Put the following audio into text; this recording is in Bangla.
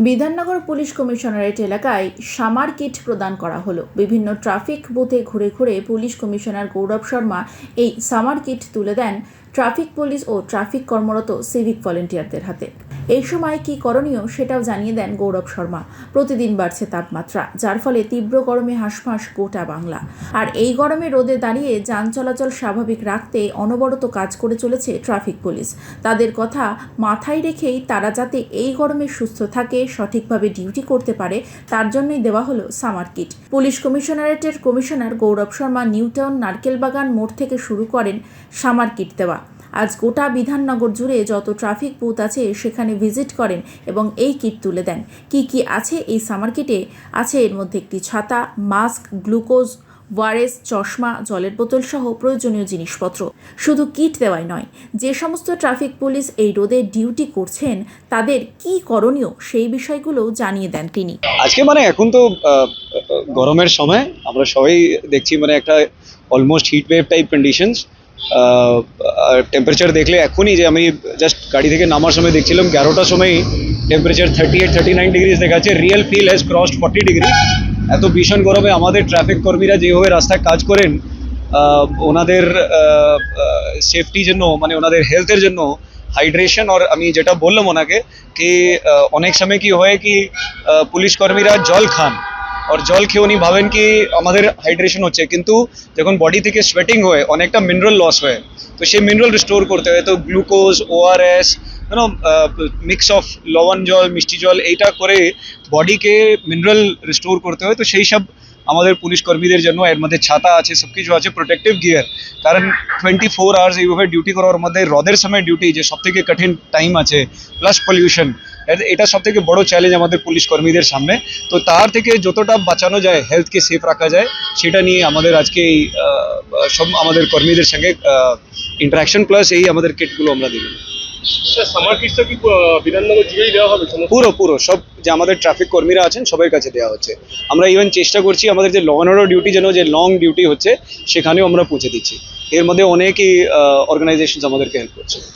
বিধাননগর পুলিশ কমিশনারেট এলাকায় সামার কিট প্রদান করা হলো। বিভিন্ন ট্রাফিক বুথে ঘুরে ঘুরে পুলিশ কমিশনার গৌরব শর্মা এই সামার কিট তুলে দেন ট্রাফিক পুলিশ ও ট্রাফিক কর্মরত সিভিক ভলেন্টিয়ারদের হাতে। এই সময় কি করণীয় সেটাও জানিয়ে দেন গৌরব শর্মা। প্রতিদিন বাড়ছে তাপমাত্রা, যার ফলে তীব্র গরমে হাঁসফাঁস গোটা বাংলা। আর এই গরমে রোদে দাঁড়িয়ে যান চলাচল স্বাভাবিক রাখতে অনবরত কাজ করে চলেছে ট্রাফিক পুলিশ। তাদের কথা মাথায় রেখেই তারা যাতে এই গরমে সুস্থ থাকে, সঠিকভাবে ডিউটি করতে পারে, তার জন্যই দেওয়া হলো সামার কিট। পুলিশ কমিশনারেটের কমিশনার গৌরব শর্মা নিউটাউন, নারকেলবাগান মোড় থেকে শুরু করেন সামার কিট দেওয়া। আজ গোটা বিধাননগর জুড়ে যত ট্রাফিক বুথ আছে সেখানে ভিজিট করেন এবং এই কিট তুলে দেন। কি কি আছে এই সামার কিটে আছে এর মধ্যে একটি ছাতা মাস্ক গ্লুকোজ ওয়ারেস চশমা, জলের বোতল সহ প্রয়োজনীয় জিনিসপত্র। শুধু কিট দেওয়াই নয়, যে সমস্ত ট্রাফিক পুলিশ এই রোদে ডিউটি করছেন, তাদের কি করণীয় সেই বিষয়গুলো জানিয়ে দেন তিনি। আজকে মানে এখন তো গরমের সময়, আমরা সবাই দেখছি মানে একটা almost heat wave type conditions temperature দেখলে এখনই যে আমি জাস্ট গাড়ি থেকে নামার সময় দেখছিলাম, এগারোটার সময়ই temperature thirty eight thirty nine degrees দেখাচ্ছে। Real feel has crossed forty degree এত ভীষণ গরমে আমাদের ট্রাফিক কর্মীরা যেভাবে রাস্তায় কাজ করেন ওনাদের সেফটির জন্য মানে ওনাদের হেলথের জন্য হাইড্রেশন আর আমি যেটা বললাম ওনাকে, কি অনেক সময় কি হয় কি পুলিশ কর্মীরা জল খান। আর জল খেয়ে উনি ভাবেন কি আমাদের হাইড্রেশন হচ্ছে কিন্তু যখন বডি থেকে সোয়েটিং হয় অনেকটা মিনারেল লস হয় তো সেই মিনারেল রিস্টোর করতে হয় তো glucose ORS you know mix of লবণ জল মিষ্টি জল এইটা করে বডিকে মিনারেল রিস্টোর করতে হয় তো সেই সব আমাদের পুলিশ কর্মীদের জন্য এর মধ্যে ছাতা আছে সব কিছু আছে প্রোটেক্টিভ গিয়ার কারণ টোয়েন্টি ফোর আওয়ার্স এইভাবে ডিউটি করার মধ্যে রদের সময় ডিউটি যে সব থেকে কঠিন টাইম আছে প্লাস পলিউশন এটা সব থেকে বড় চ্যালেঞ্জ আমাদের পুলিশ কর্মীদের সামনে। তো তার থেকে যতটা বাঁচানো যায় হেলথকে সেফ রাখা যায় সেটা নিয়ে আমাদের আজকে এই সব আমাদের কর্মীদের সঙ্গে ইন্টারাকশন প্লাস এই আমাদের কিটগুলো আমরা দিলাম পুরো পুরো সব যে আমাদের ট্রাফিক কর্মীরা আছেন সবার কাছে দেওয়া হচ্ছে। আমরা ইভেন চেষ্টা করছি আমাদের যে ল অর্ডার ডিউটি যেন যে লং ডিউটি হচ্ছে সেখানেও আমরা পৌঁছে দিচ্ছি। এর মধ্যে অনেকই অর্গানাইজেশন আমাদেরকে হেল্প করছে।